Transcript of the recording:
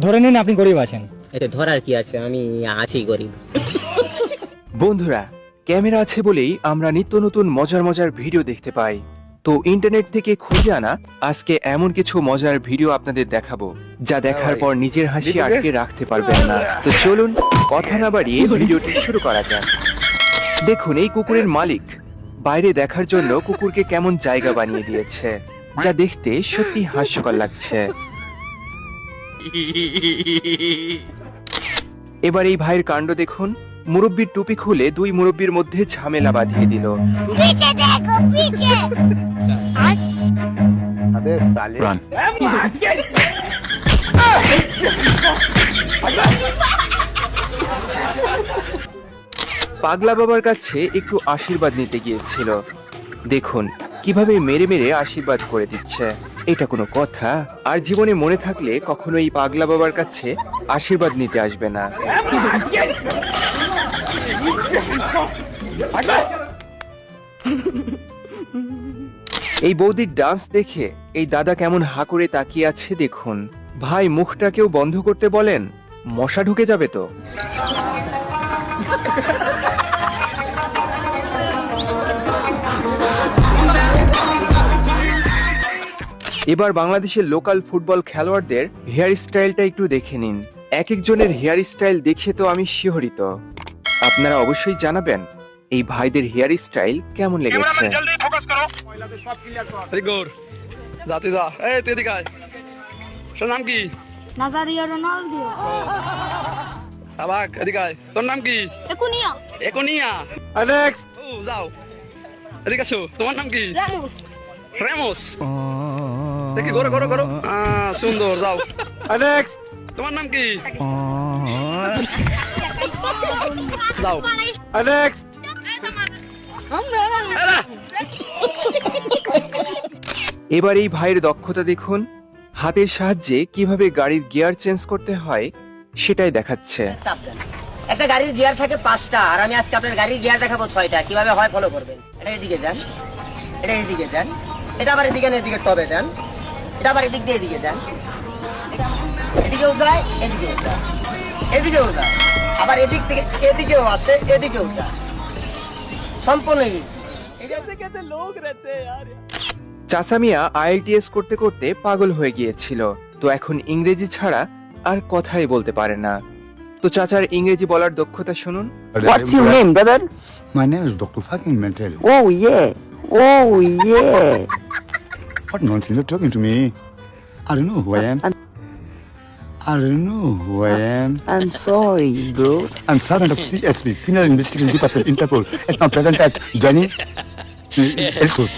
ধরে নিন আপনি গরিব আছেন। এতে ধরার কি আছে? আমি আছি গরিব। বন্ধুরা ক্যামেরা আছে বলেই আমরা নিত্য নতুন মজার মজার ভিডিও দেখতে পাই। তো ইন্টারনেট থেকে খুঁজে আনা আজকে এমন কিছু মজার ভিডিও আপনাদের দেখাবো যা দেখার পর নিজের হাসি আটকে রাখতে পারবেন না। তো চলুন কথা না বাড়িয়ে ভিডিওটি শুরু করা যাক। দেখুন এই কুকুরের মালিক বাইরে দেখার জন্য কুকুরকে কেমন জায়গা বানিয়ে দিয়েছে যা দেখতে সত্যি হাস্যকর লাগছে। এবার এই ভাইয়ের কাণ্ড দেখুন। মুরব্বীর টুপি খুলে দুই মুরব্বীর মধ্যে ঝামেলা বাঁধিয়ে দিল। পাগলা বাবার কাছে একটু আশীর্বাদ নিতে গিয়েছিল। দেখুন কীভাবে মেরে মেরে আশীর্বাদ করে দিচ্ছে? এটা কোনো কথা? আর জীবনে মনে থাকলে কখনো এই পাগলা বাবার কাছে আশীর্বাদ নিতে আসবে না। এই বৌদির ডান্স দেখে এই দাদা কেমন হা করে তাকিয়ে আছে দেখুন। ভাই, মুখটাকেও বন্ধ করতে বলেন? মশা ঢুকে যাবে তো। এবার বাংলাদেশের লোকাল ফুটবল খেলোয়াড়দের হেয়ার স্টাইলটা একটু দেখে নিন। এক একজনের হেয়ার স্টাইল দেখে তো আমি শিহরিত। আপনারা অবশ্যই জানাবেন এই ভাইদের হেয়ার স্টাইল কেমন লেগেছে? নাম কি? নাজারিয়া রোনালদিও। আবাক এদিকে আয়। তোর নাম কি? একুনিয়া। একনিয়া। নেক্সট যাও। এদিকে আসো। তোমার নাম কি? রামুস। রেমোস। দেখি ঘোরো ঘোরো ঘোরো সুন্দর যাও। নেক্সট তোমার নাম কি? যাও। নেক্সট এবার এই ভাইয়ের দক্ষতা দেখুন। হাতের সাহায্যে কীভাবে গাড়ির গিয়ার চেঞ্জ করতে হয় সেটাই দেখাচ্ছে। একটা গাড়ির গিয়ার থাকে পাঁচটা আর আমি আজকে আপনার গাড়ির গিয়ার দেখাবো ছয়টা। কীভাবে হয় ফলো করবেন। এটা এদিকে দেন। এটা এদিকে দেন। এটা আবার এদিকে না এদিকে টবে দেন। এটা আবার এদিক দিয়ে এদিকে দেন এদিকেও যায় এদিকেও যায় এদিকেও যায় আবার এদিক থেকে এদিকেও আসে এদিকেও যায় সম্পূর্ণ easy। চাচা মিয়া আইএলটিএস করতে করতে পাগল হয়ে গিয়েছিল তো এখন ইংরেজি ছাড়া আর কথাই বলতে পারে না তো চাচার ইংরেজি বলার দক্ষতা শুনুন What's your name, brother? My name is Dr. Fucking Mental. Oh, yeah. Oh, yeah. What nonsense you're talking to me? I don't know who I am. I don't know who I am. I'm sorry, bro. I'm sergeant of CSP, Criminal Investigation Department, Interpol, and I'm present at Johnny eh, Eltos.